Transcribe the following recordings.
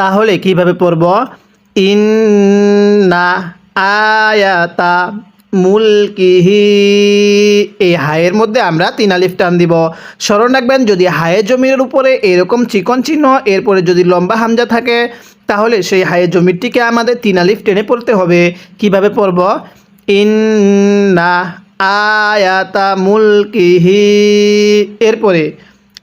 তাহলে কীভাবে পড়ব? ইন্না আয়াতা মুলকিহি। এই হায়ের মধ্যে আমরা তিন আলিফ টান দিব। স্মরণ রাখবেন, যদি হায়ে জমির উপরে এরকম চিকন চিহ্ন, এরপরে যদি লম্বা হামজা থাকে, তাহলে সেই হায়ে জমিরটিকে আমাদের তিন আলিফ টেনে পড়তে হবে। কীভাবে পড়ব? ইন্না আয়াতা মুলকিহি। এরপরে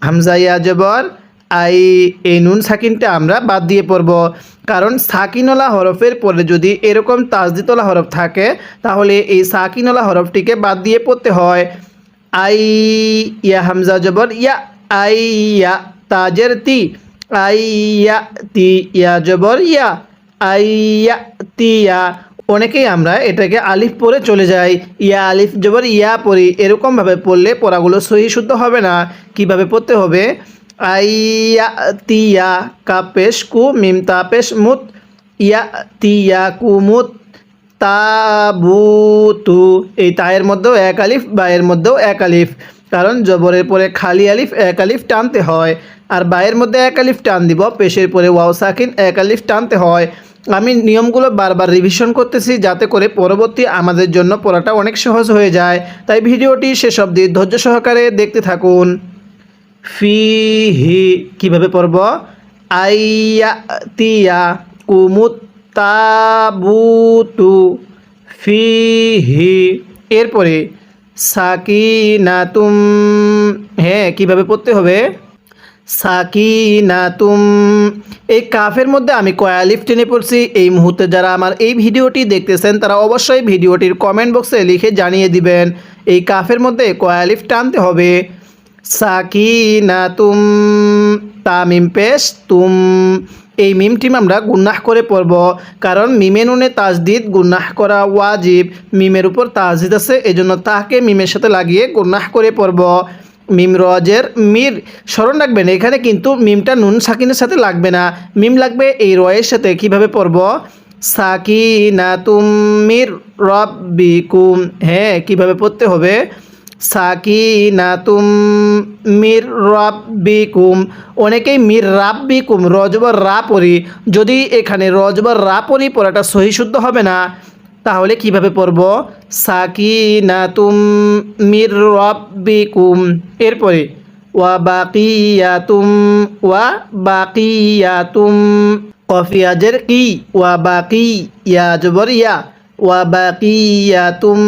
হামজা ইয়া জবর আই, এই নুন সাকিনটা আমরা বাদ দিয়ে পড়ব। কারণ সাকিনলা হরফের পরে যদি এরকম তাজদিতলা হরফ থাকে, তাহলে এই সাকিনলা হরফটিকে বাদ দিয়ে পড়তে হয়। আই, ইয়া হামজা জবর, ইয়া, আই, ইয়া, তাজের তি। আই, ইয়া, তি, ইয়া জবর, ইয়া, আই, ইয়া, তি, ইয়া। অনেকেই আমরা এটাকে আলিফ পরে চলে যাই। ইয়া, আলিফ জবর, ইয়া পড়ি। এরকমভাবে পড়লে পড়াগুলো সহি শুদ্ধ হবে না। কীভাবে পড়তে হবে? আইয়া তিয়া কাপেশ কু মিম তাপেশ মুত ইয়া তিয়া কুমুত তাবুতু। এই তায়ের মধ্যেও এক আলিফ, বায়ের মধ্যেও এক আলিফ। কারণ জবরের পরে খালি আলিফ, এক আলিফ টানতে হয়। আর বায়ের মধ্যে এক আলিফ টান দিব, পেশের পরে ওয়াও সাকিন, এক আলিফ টানতে হয়। আমি নিয়মগুলো বারবার রিভিশন করতেছি যাতে করে পরবর্তী আমাদের জন্য পড়াটা অনেক সহজ হয়ে যায়। তাই ভিডিওটি সেসব দিয়ে ধৈর্য সহকারে দেখতে থাকুন। ফিহি, কীভাবে পড়ব? আইয়া তিয়া কুমুত্তাবুতু ফিহি। এরপরে সাকিনাতুম হ্যাঁ কীভাবে পড়তে হবে? সাকিনাতুম। এই কাফের মধ্যে আমি কয়ালিফ টেনে পড়ছি। এই মুহূর্তে যারা আমার এই ভিডিওটি দেখতেছেন, তারা অবশ্যই ভিডিওটির কমেন্ট বক্সে লিখে জানিয়ে দিবেন, এই কাফের মধ্যে কয়ালিফ টানতে হবে। সাকিনাতুম, তামিম পেশ তুম এই মিমটি আমরা গুন্নাহ করে পড়ব, কারণ মিমে নুনে তাজদিদ গুন্নাহ করা ওয়াজিব। মিমের উপর তাজদিদ আছে, এজন্য তাকে মিমের সাথে লাগিয়ে গুন্নাহ করে পড়ব। মিম রজের মির, স্মরণ রাখবেন, এখানে কিন্তু মিমটা নুন সাকিনের সাথে লাগবে না। মিম লাগবে এই রয়ের সাথে, কীভাবে পড়ব? সাকিনাতুম মির রব্বিকুম। হ্যাঁ কীভাবে পড়তে হবে? সাকিনাতুম মির রাব্বিকুম। অনেকেই মির রাব্বিকুম রজবর রা পড়ি যদি এখানে রজবর রা পড়ি পড়াটা সহি শুদ্ধ হবে না, তাহলে কীভাবে পড়ব? সাকিনাতুম মির রাব্বিকুম। এরপরে, ওয়া বাকিয়াতুম ওয়া বাকিয়াতুম। কফিয়াজের কি? ওয়া বাকি ইয়া জবর ইয়া ওয়া বাকিয়াতুম,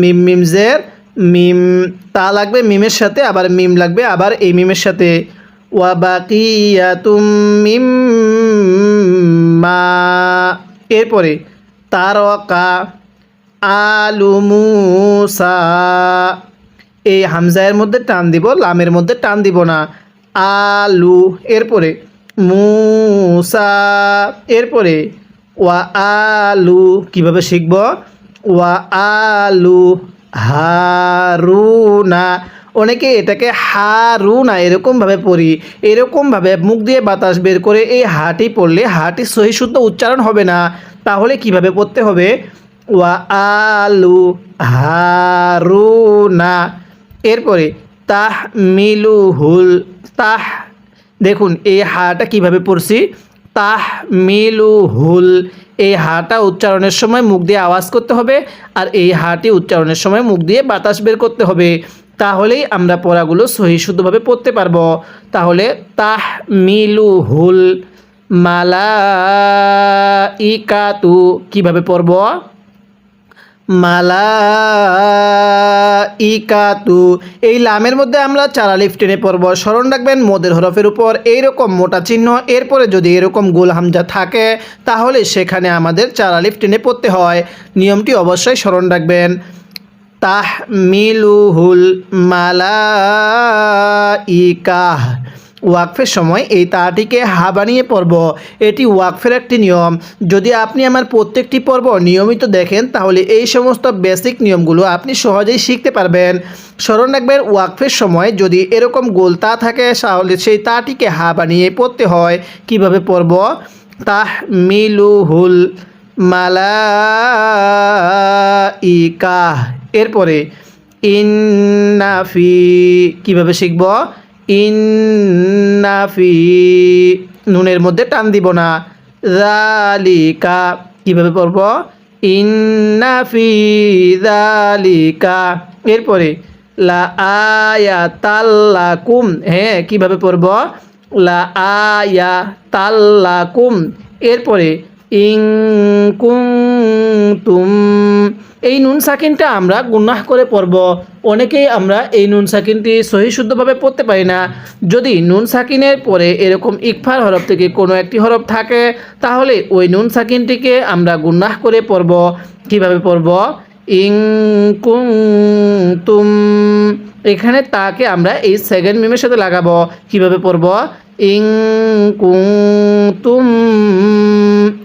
মিম মিম জের মিম, তা লাগবে মিমের সাথে, আবার মিম লাগবে আবার এই মিমের সাথে। ওয়া বাকিয়াতুম মিম মা এরপরে, তারকা আলু মুসা। এই হামজায়ের মধ্যে টান দিব, লামের মধ্যে টান দিব না। আলু, এরপরে মুসা। এরপরে, ওয়া আলু, কীভাবে শিখব? ওয়া আলু হারুনা। অনেকে এটাকে হারুনা এরকমভাবে পড়ি, এরকমভাবে মুখ দিয়ে বাতাস বের করে এই হাটি পড়লে হাটি সহি শুদ্ধ উচ্চারণ হবে না। তাহলে কীভাবে পড়তে হবে? ওয়া আলু হারুনা। এরপরে তাহ মিলুহুল তাহ, দেখুন, এই হাটা কীভাবে পড়ছি? তাহ মিলু হুল এই হাটা উচ্চারণের সময় মুখ দিয়ে আওয়াজ করতে হবে আর এই হাটি উচ্চারণের সময় মুখ দিয়ে বাতাস বের করতে হবে। তাহলেই আমরা পড়াগুলো সহি শুদ্ধভাবে পড়তে পারব। তাহলে তাহ মিলু হুল মালা ইকাতু কীভাবে পড়ব? মালা ইকাতু এই লামের মধ্যে আমরা চার আলিফ টেনে পড়ব। স্মরণ রাখবেন, মোদের হরফের উপর এইরকম মোটা চিহ্ন, এরপরে যদি এরকম গোল হামজা থাকে, তাহলে সেখানে আমাদের চার আলিফ টেনে পড়তে হয়। নিয়মটি অবশ্যই স্মরণ রাখবেন। তাহ মিলুহুল মালা ইকাহ ওয়াকফের সময় এই তাটিকে হা বানিয়ে পড়ব। এটি ওয়াকফের একটি নিয়ম। যদি আপনি আমার প্রত্যেকটি পর্ব নিয়মিত দেখেন, তাহলে এই সমস্ত বেসিক নিয়মগুলো আপনি সহজেই শিখতে পারবেন। স্মরণ রাখবেন, ওয়াকফের সময় যদি এরকম গোল তা থাকে, তাহলে সেই তাটিকে হা বানিয়ে পড়তে হয়। কীভাবে পড়ব? তাহ মিলুহুল মালা ইকাহ এরপরে, ইন্নাফি। কীভাবে শিখব? ইন্নাফি নুনের মধ্যে টান দিব না। জালিকা কীভাবে পড়ব? ইন্না ফি জালিকা এরপরে, লা আয়া তাল্লাকুম হ্যাঁ কীভাবে পড়ব? লা আয়া তাল্লাকুম এরপরে, ইং কুং তুম এই নুন সাকিনটা আমরা গুনাহ করে পড়ব। অনেকেই আমরা এই নুন সাকিনটি সহি শুদ্ধভাবে পড়তে পারি না। যদি নুন সাকিনের পরে এরকম ইকফার হরফ থেকে কোনো একটি হরফ থাকে, তাহলে ওই নুন সাকিনটিকে আমরা গুনাহ করে পড়ব। কীভাবে পড়ব? ইং কুং তুম এখানে তাকে আমরা এই সেকেন্ড মিমের সাথে লাগাবো। কীভাবে পড়ব? ইং কুং তুম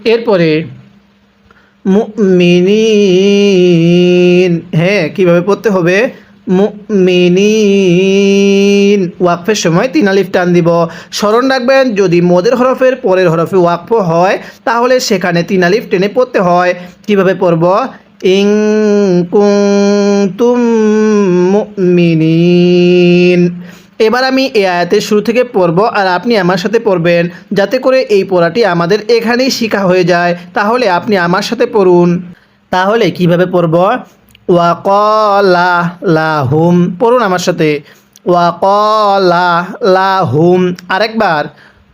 এরপরে মুমিনিন। হ্যাঁ কীভাবে পড়তে হবে? মুমিনিন। ওয়াকফের সময় তিন আলিফ টান দিব। স্মরণ রাখবেন, যদি মদের হরফের পরের হরফে ওয়াকফ হয়, তাহলে সেখানে তিন আলিফ টেনে পড়তে হয়। কীভাবে পড়ব? ইং কুং তুম মুমিনিন। এবার আমি এই আয়াতের শুরু থেকে পড়ব আর আপনি আমার সাথে পড়বেন, যাতে করে এই পড়াটি আমাদের এখানেই শিখা হয়ে যায়। তাহলে আপনি আমার সাথে পড়ুন। তাহলে কীভাবে পড়ব? ওয়াকলা লাহুম পড়ুন আমার সাথে। ওয়াকলা লাহুম আরেকবার।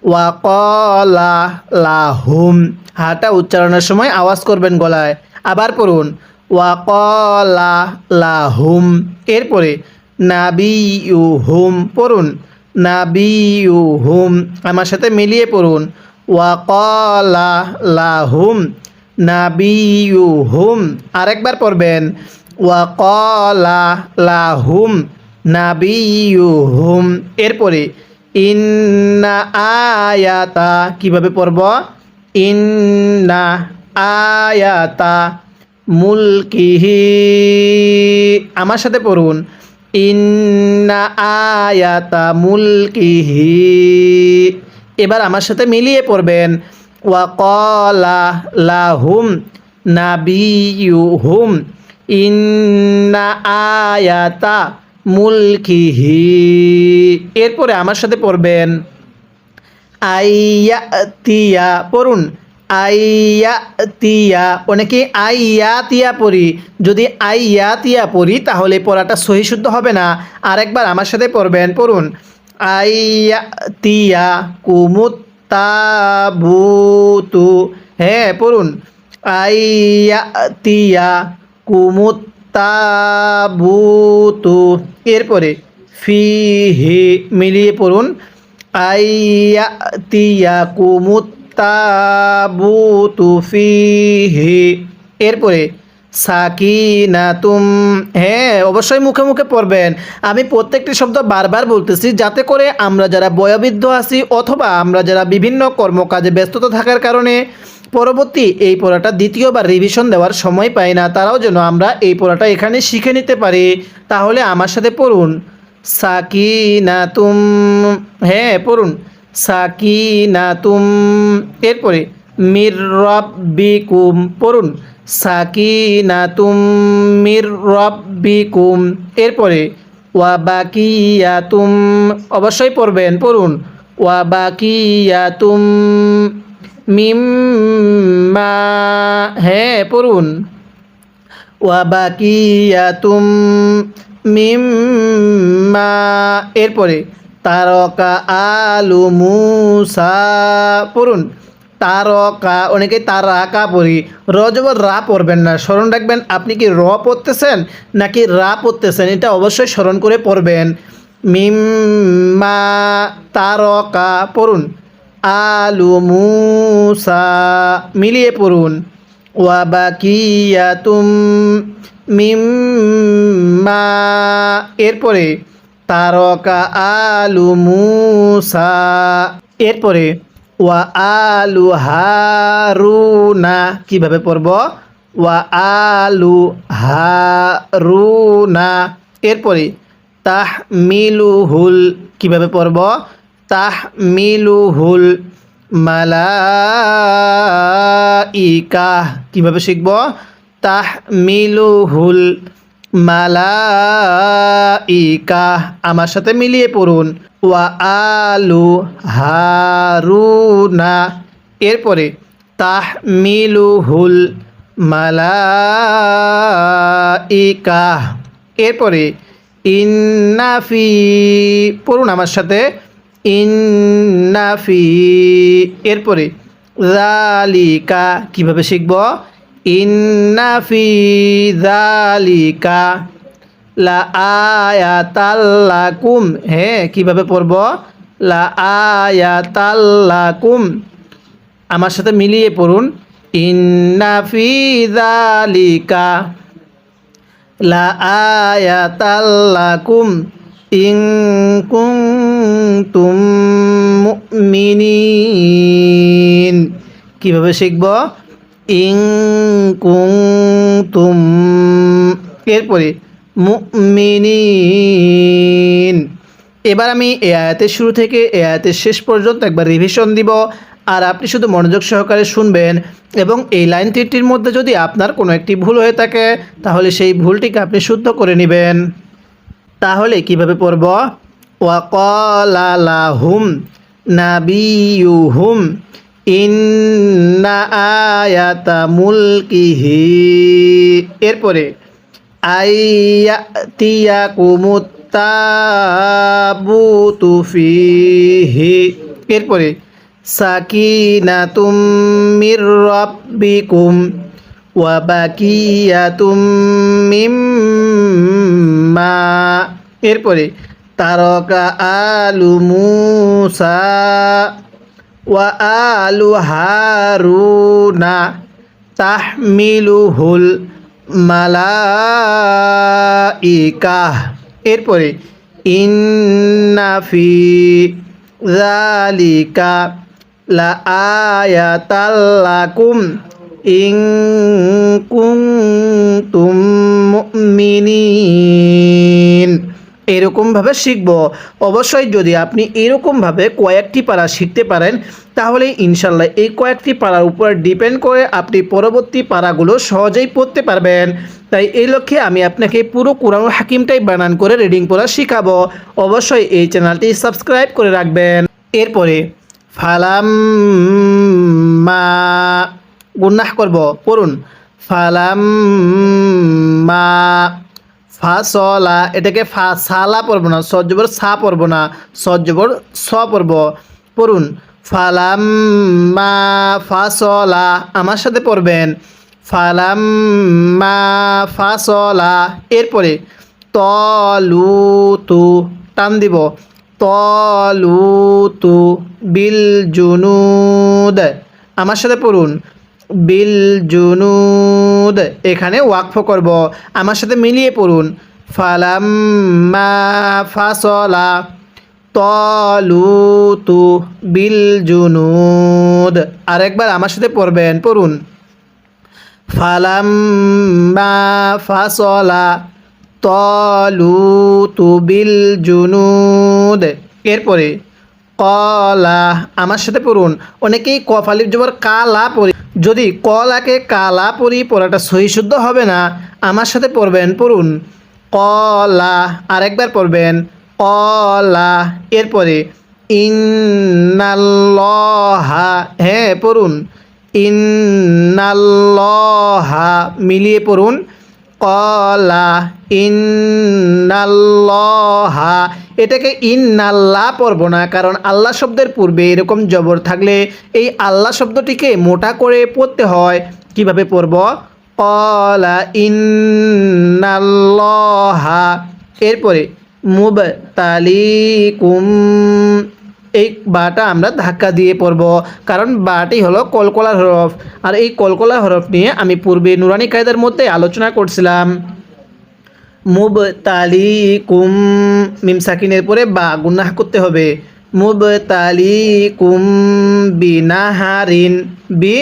ওয়াকলা লাহুম হাটা উচ্চারণের সময় আওয়াজ করবেন গলায়। আবার পড়ুন। ওয়াকলা লাহুম এরপরে নাবিউ হুম পড়ুন। নাবিউ হুম আমার সাথে মিলিয়ে পড়ুন। ওয়াকলা লাহুম আরেকবার পড়বেন। ওয়াকলা লাহুম এরপরে ইন্না আয়াতা, কীভাবে পড়ব? ইন্না আয়াতা মুলকিহি, আমার সাথে পড়ুন। ইন্না আয়াতা মুলকিহি। এবার আমার সাথে মিলিয়ে পড়বেন। ওয়াকলা লাহুম নাবিয়ুহুম ইন্না আয়াতা মুলকিহি। এরপরে আমার সাথে পড়বেন। আইয়া তিয়া পড়ুন। আইয়া তিয়া অনেকে আইয়া তিয়া পড়ি। যদি আইয়া তিয়া পড়ি, তাহলে পড়াটা সহি শুদ্ধ হবে না। আরেকবার আমার সাথে পড়বেন, পড়ুন। আইয়া তিয়া কুমুত্তাবুতু। হ্যাঁ পড়ুন। আইয়া তিয়া কুমুত্তাবুতু। এরপরে ফি ফিহি মিলিয়ে পড়ুন। আইয়া তিয়া কুমুত্তাবুতু ফিহি। এরপরে, সাকিনাতুম। হ্যাঁ অবশ্যই মুখে মুখে পড়বেন। আমি প্রত্যেকটি শব্দ বারবার বলতেছি যাতে করে আমরা যারা বয়োবৃদ্ধ আছি অথবা আমরা যারা বিভিন্ন কর্মকাজে ব্যস্ততা থাকার কারণে পরবর্তী এই পড়াটা দ্বিতীয়বার রিভিশন দেওয়ার সময় পাই না, তারাও যেন আমরা এই পড়াটা এখানে শিখে নিতে পারি। তাহলে আমার সাথে পড়ুন। সাকিনাতুম। হ্যাঁ পড়ুন। সাকিনাতুম। এরপরে, মির রব্বিকুম, পড়ুন। সাকিনাতুম, মির রব্বিকুম। এরপরে ওয়া বাকিয়াতুম অবশ্যই পড়বেন, পড়ুন। ওয়া বাকিয়াতুম মিম্মা হ্যাঁ পড়ুন। ওয়া বাকিয়াতুম মিম্মা, এরপরে তারকা আলু মুসা। পড়ুন, তারকা, অনেকে তারাকা পড়ি। র জবর রা পড়বেন না, স্মরণ রাখবেন, আপনি কি র পড়তেছেন নাকি রা পড়তেছেন, এটা অবশ্যই স্মরণ করে পড়বেন। মিম্মা তারকা, পড়ুন, আলু মুসা, মিলিয়ে পড়ুন। ওয়া বাকিয়াতুম মিম্মা, এরপরে তারকা আলু মুসা। এরপরে, ওয়া আলু হারুনা। কীভাবে পড়ব? ওয়া আলু হারুনা। এরপরে তাহ মিলুহুল কীভাবে পড়ব? তাহ মিলুহুল মালাইকা। কীভাবে শিখব? তাহ মিলুহুল মালাইকা, আমার সাথে মিলিয়ে পড়ুন। ওয়া আলু হারুনা। এরপরে, তাহমিলুহুল মালাইকা। এরপরে ইন্নাফি পড়ুন আমার সাথে। ইন্নাফি এরপরে জালিকা কীভাবে শিখব? ইন্নাফি জালিকা লা আয়াতাল্লাকুম হ্যাঁ কীভাবে পড়ব? লা আয়াতাল্লাকুম আমার সাথে মিলিয়ে পড়ুন। ইন্নাফি জালিকা লা আয়াতাল্লাকুম ইন কুনতুম মুমিনিন। কীভাবে শিখব? ইন কুনতুম এরপরে, মুমিনিন। এবার আমি এ আয়াতের শুরু থেকে এ আয়াতের শেষ পর্যন্ত একবার রিভিশন দিব। আর আপনি শুধু মনোযোগ সহকারে শুনবেন এবং এই লাইন তিনটির মধ্যে যদি আপনার কোনো একটি ভুল হয়ে থাকে, তাহলে সেই ভুলটিকে আপনি শুদ্ধ করে নেবেন। তাহলে কীভাবে পড়ব? ওয়াকলালাহুম নাবিয়ুহুম। ইন্না আয়াতা মুলকিহি। এরপরে আইয়াতিয়াকুমুত্তাবুতু ফিহি। এরপরে, সাকিনাতুম মির রাব্বিকুম ওয়া বাকিয়াতুম মিম্মা। এরপরে, তারকা আলু মুসা। আলু হারুনা তাহমিলুহুল মালাইকা। এরপরে ইন্নাফি জালিকা লা আয়াতাল্লাকুম ইন কুনতুম মুমিনিন। এরকমভাবে শিখব। অবশ্যই যদি আপনি এরকমভাবে কয়েকটি পারা শিখতে পারেন, তাহলে ইনশাল্লাহ এই কয়েকটি পাড়ার উপর ডিপেন্ড করে আপনি পরবর্তী পাড়াগুলো সহজেই পড়তে পারবেন। তাই এই লক্ষ্যে আমি আপনাকে পুরো কোরআন হাকিমটাই বানান করে রিডিং পড়া শেখাবো। অবশ্যই এই চ্যানেলটি সাবস্ক্রাইব করে রাখবেন। এরপরে ফালাম মা গুন্নাহ করব। পড়ুন ফালাম মা ফাসলা, এটাকে ফা সালা পড়ব না, সজ্জবর সা পড়ব না, সজ্জবর স পড়ব। পড়ুন ফালাম মা ফাসলা, আমার সাথে পড়বেন। ফালাম মা ফাসলা, এরপরে তলুতু টান দিব। তলুতু বিল জুনুদ, আমার সাথে পড়ুন। বিল জুনুদ। এখানে ওয়াকফ করব। আমার সাথে মিলিয়ে পড়ুন। ফালাম্মা ফাসলা তলুতু বিল জুনুদ। আরেকবার আমার সাথে পড়বেন, পড়ুন। ফালাম্মা ফাসলা তলুতু বিল জুনুদ। এরপরে কলা, আমার সাথে পড়ুন। অনেকেই কফালির জবর কালা পড়ি যদি কলাকে কালা পড়ি পড়াটা সহি শুদ্ধ হবে না, আমার সাথে পড়বেন, পড়ুন। কলা, আরেকবার পড়বেন। কলা, এরপরে হা হ্যাঁ পড়ুন। ইন্নাল্লাহা, মিলিয়ে পড়ুন। কলা ইন্নাল্লাহা এটাকে ইন্নাল্লাহ পড়ব না, কারণ আল্লাহ শব্দের পূর্বে এরকম জবর থাকলে এই আল্লাহ শব্দটিকে মোটা করে পড়তে হয়। কীভাবে পড়ব? কলা ইন্নাল্লাহা এরপরে মুব তালিকুম এই বাটা আমরা ধাক্কা দিয়ে পড়ব। কারণ বাটি হলো কলকলার হরফ। আর এই কলকলা হরফ নিয়ে আমি পূর্বে নুরানি কায়দার মধ্যে আলোচনা করছিলাম। মুব তালি কুম মিম সাকিনের পরে বা গুন্নাহ করতে হবে। মুব তালি কুম বি নাহারিন বি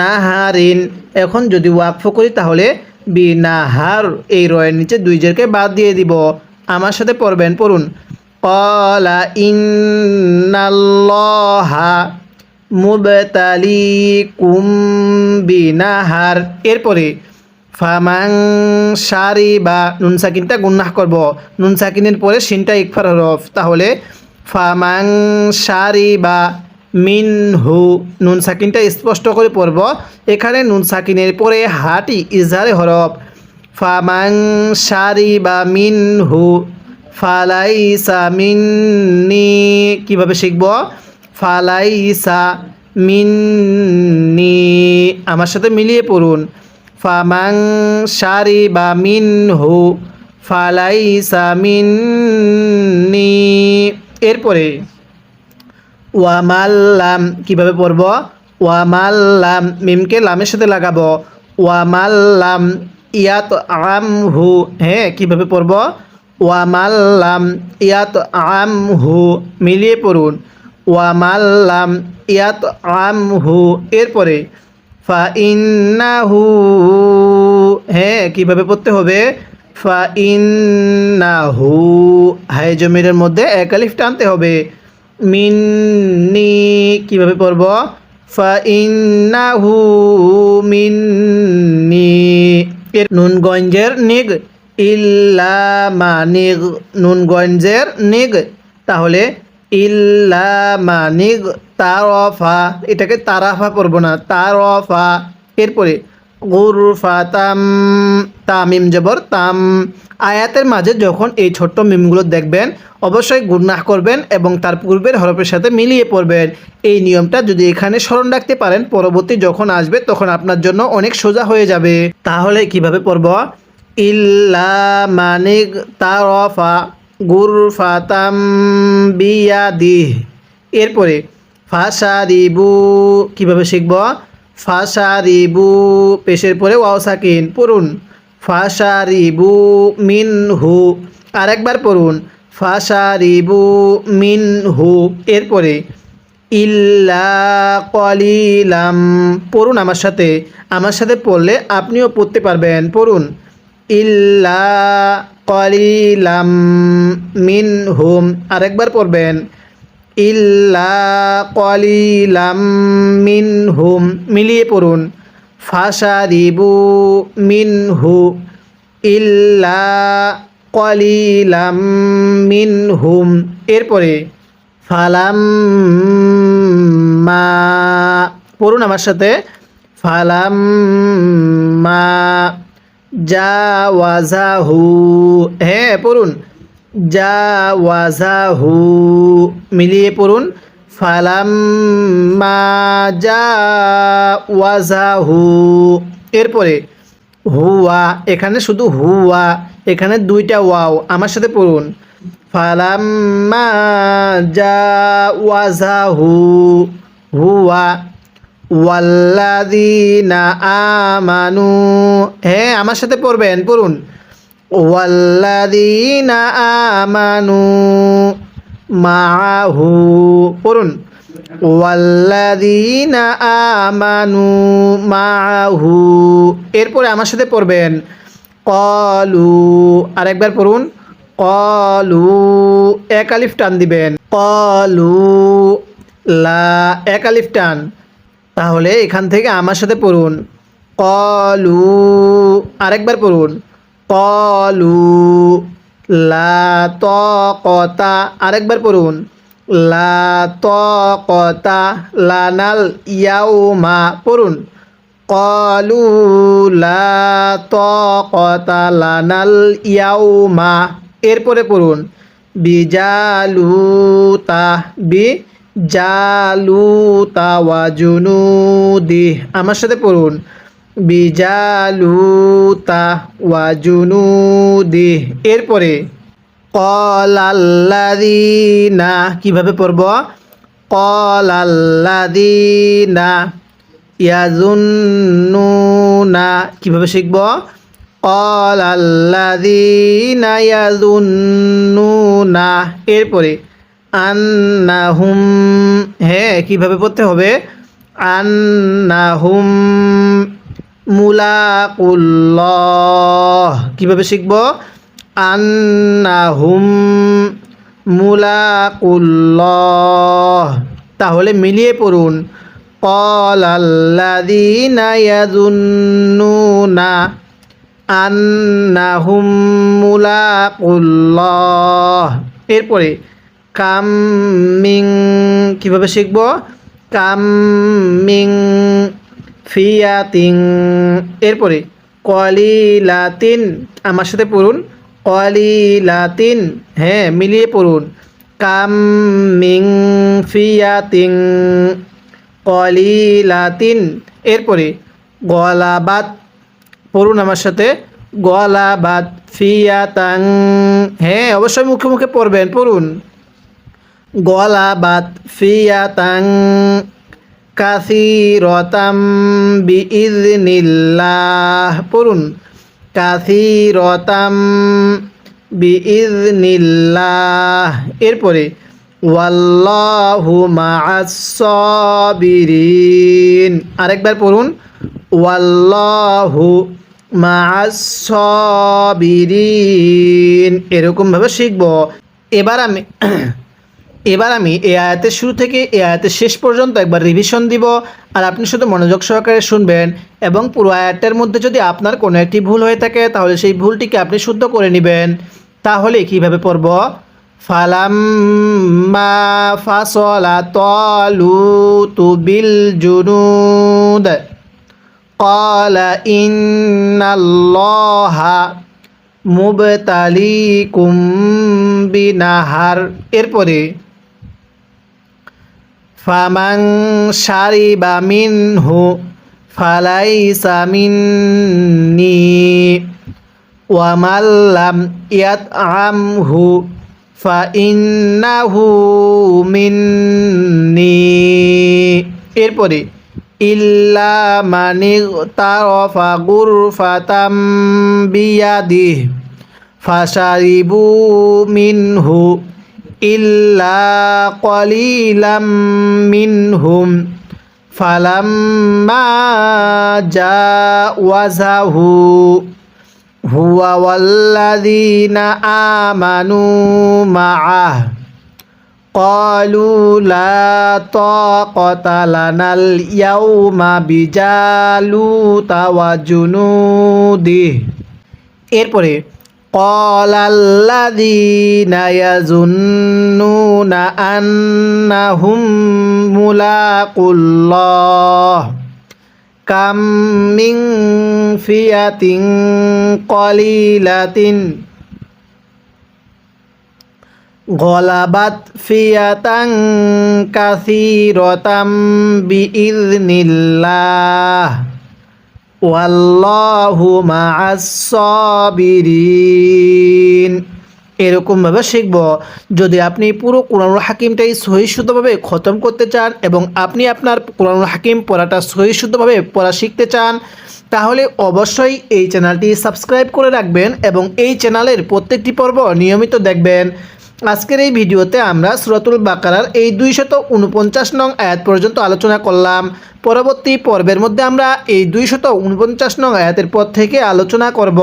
নাহারিন এখন যদি ওয়াকফ করি তাহলে বি নাহার এই রয়ের নিচে দুই জেরকে বাদ দিয়ে দিব। আমার সাথে পড়বেন, পড়ুন। কলা ইন্নাল্লাহা মুবতালিকুম বিনাহার এরপরে ফামাং সারি বা নুন সাকিনটা গুন্নাহ করব। নুন সাকিনের পরে সিনটা ইকফার হরফ তাহলে ফামাং সারি বা মিন হু নুন সাকিনটা স্পষ্ট করে পড়ব। এখানে নুন সাকিনের পরে হাটি ইজহারে হরফ। ফামাং সারি বা মিন হু ফালাইসা মিন্নি। কীভাবে শিখব? ফালাইসা মিন্নি। আমার সাথে মিলিয়ে পড়ুন। ফামাং সারি বা মিন হু ফালাইসা মিন্নি। এরপরে ওয়ামাল্লাম কীভাবে পড়ব? ওয়ামাল্লাম মিমকে লামের সাথে লাগাবো। ওয়ামাল্লাম ইয়াত আম হু হ্যাঁ কীভাবে পড়ব? ওয়ামাল্লাম ইয়াত আম হু মিলিয়ে পড়ুন। ওয়ামাল্লাম ইয়াত আম হু এরপরে ফা ইন্নাহু হ্যাঁ কীভাবে পড়তে হবে? ফা ইন্নাহু হাই জমিরের মধ্যে এক আলিফ টানতে হবে। মিন্নি, কীভাবে পড়ব? ফা ইন্নাহু, মিন্নি, এর নুনগঞ্জের নিগ। ইল্লামা নিগ নুনগঞ্জের নিগ, তাহলে ইল্লামা নিগ তারফা, এটাকে তারাফা পড়ব না, তারফা। এরপরে গুরফা তাম তামিম জবর তাম। আয়াতের মাঝে যখন এই ছোট্ট মিমগুলো দেখবেন, অবশ্যই গুন্নাহ করবেন এবং তার পূর্বের হরফের সাথে মিলিয়ে পড়বেন। এই নিয়মটা যদি এখানে স্মরণ রাখতে পারেন, পরবর্তী যখন আসবে, তখন আপনার জন্য অনেক সোজা হয়ে যাবে। তাহলে কীভাবে পড়ব? ইল্লা মানিক তারফা গুরফাতাম বিয়াদিহ। এরপরে, ফাসারিবু, কীভাবে শিখব? ফাসারিবু, পেশের পরে ওয়াও সাকিন, পড়ুন। ফাসারিবু মিনহু, আরেকবার পড়ুন। ফাসারিবু মিনহু, এরপরে, ইল্লা কলিলাম, পড়ুন আমার সাথে। আমার সাথে পড়লে আপনিও পড়তে পারবেন, পড়ুন। ইল্লা কলিলাম মিনহুম। আরেকবার পড়বেন। ইল্লা কলিলাম মিনহুম। মিলিয়ে পড়ুন। ফাসারিবু মিনহু। ইল্লা কলিলাম মিনহুম। এরপরে ফালাম মা পড়ুন আমার সাথে। ফালাম মা জাওয়াজাহু। হ্যাঁ পড়ুন। জাওয়াজাহু। মিলিয়ে পড়ুন। ফালাম্মা এরপরে, হুয়া, এখানে শুধু হুয়া, এখানে দুইটা ওয়াও। আমার সাথে পড়ুন। ফালাম্মা জাওয়াজাহু। হুয়া আমানু। হ্যাঁ আমার সাথে পড়বেন, পড়ুন। ওয়াল্লাদিনা আমানু মাহু পড়ুন। ওয়াল্লাদিনা আমানু মাহু এরপরে আমার সাথে পড়বেন। কলু, আরেকবার পড়ুন। কলু, এক আলিফ টান দিবেন। কলু, লা, এক আলিফ টান। তাহলে এখান থেকে আমার সাথে পড়ুন। কলু, আরেকবার পড়ুন। কলু, লা কতা আরেকবার পড়ুন। লা কতা লানাল ইয়াউমা পড়ুন। কলু, লা কতা লানাল ইয়াউমা, এরপরে পড়ুন। বিজালুতা, বি জালুতা ওয়াজুনুদি আমার সাথে পড়ুন। বিজালুতা ওয়াজুনুদি এরপরে কলাল্লাদিনা কীভাবে পড়ব? কলাল্লাদিনা ইয়াজুন্নুনা কীভাবে শিখব? কলাল্লাদিনা ইয়াজুন্নুনা এরপরে আন্নাহুম হ্যাঁ কীভাবে পড়তে হবে? আন্নাহুম মুলাকুল্লাহ। কীভাবে শিখব? আন্নাহুম মুলাকুল্লাহ। তাহলে মিলিয়ে পড়ুন। কল আল্লাদিনা ইয়াজুন্নুনা আন্নাহুম মুলাকুল্লাহ। এরপরে কাম মিং, কীভাবে শিখব? কাম ফিয়াতিং। এরপরে, কলিলাতিন, আমার সাথে পড়ুন। কলিলাতিন হ্যাঁ মিলিয়ে পড়ুন। কাম মিং ফিয়াতিং, কলিলাতিন। এরপরে গলাবাত পড়ুন আমার সাথে। গলাবাত ফিয়াতাং হ্যাঁ অবশ্যই মুখে মুখে পড়বেন, পড়ুন। গলাবাত ফিয়াতাং কাসিরতাম বিইজনিল্লাহ পড়ুন। কাসিরতাম বিইজনিল্লাহ এরপরে, ওয়াল্লাহু মা'আস-সাবিরিন। আরেকবার পড়ুন। ওয়াল্লাহু মা'আস-সাবিরিন। এরকমভাবে শিখব। এবার আমি এবার আমি এই আয়াতের শুরু থেকে এই আয়াতের শেষ পর্যন্ত একবার রিভিশন দিব আর আপনি শুধু মনোযোগ সহকারে শুনবেন এবং পুরো আয়াতটার মধ্যে যদি আপনার কোনো একটি ভুল হয়ে থাকে তাহলে সেই ভুলটিকে আপনি শুদ্ধ করে নেবেন তাহলে কিভাবে পড়ব ফালাম্মা ফাসলা তালুতু বিল জুনুদ قال إن الله মুবতালিকুম বিনাহার এরপরে ফামাং শারিবা মিনহু ফালাইসা মিন্নি ওয়ামাল্লাম ইয়াতআমহু ফাইন্নাহু মিন্নি। এরপরে, ইল্লা মানি তারফা গুরফাতাম বিয়াদিহ ফাশারিবু মিনহু ইল্লা কলিলাম মিনহুম ফালাম্মা জাওয়াজাহু হুয়া ওয়াল্লাযীনা আমানু মা'আহ قالوا لا طاقة لنا اليوم بجالوت وجنوده এরপরে قال الذين يظنون أنهم ملاق الله كم من فئة قليلة غلبت فئة كثيرة بإذن الله ওয়াল্লাহু মা'আস-সাবিরিন এরকমভাবে শিখব, যদি আপনি পুরো কোরআনুল হাকিমটাই সহিশুদ্ধভাবে খতম করতে চান এবং আপনি আপনার কোরআনুল হাকিম পড়াটা সহিশুদ্ধভাবে পড়া শিখতে চান, তাহলে অবশ্যই এই চ্যানেলটি সাবস্ক্রাইব করে রাখবেন এবং এই চ্যানেলের প্রত্যেকটি পর্ব নিয়মিত দেখবেন। আজকের এই ভিডিওতে আমরা সুরাতুল বাকারার এই দুইশত উনপঞ্চাশ নং আয়াত পর্যন্ত আলোচনা করলাম। পরবর্তী পর্বের মধ্যে আমরা এই দুইশত উনপঞ্চাশ নং আয়াতের পর থেকে আলোচনা করব।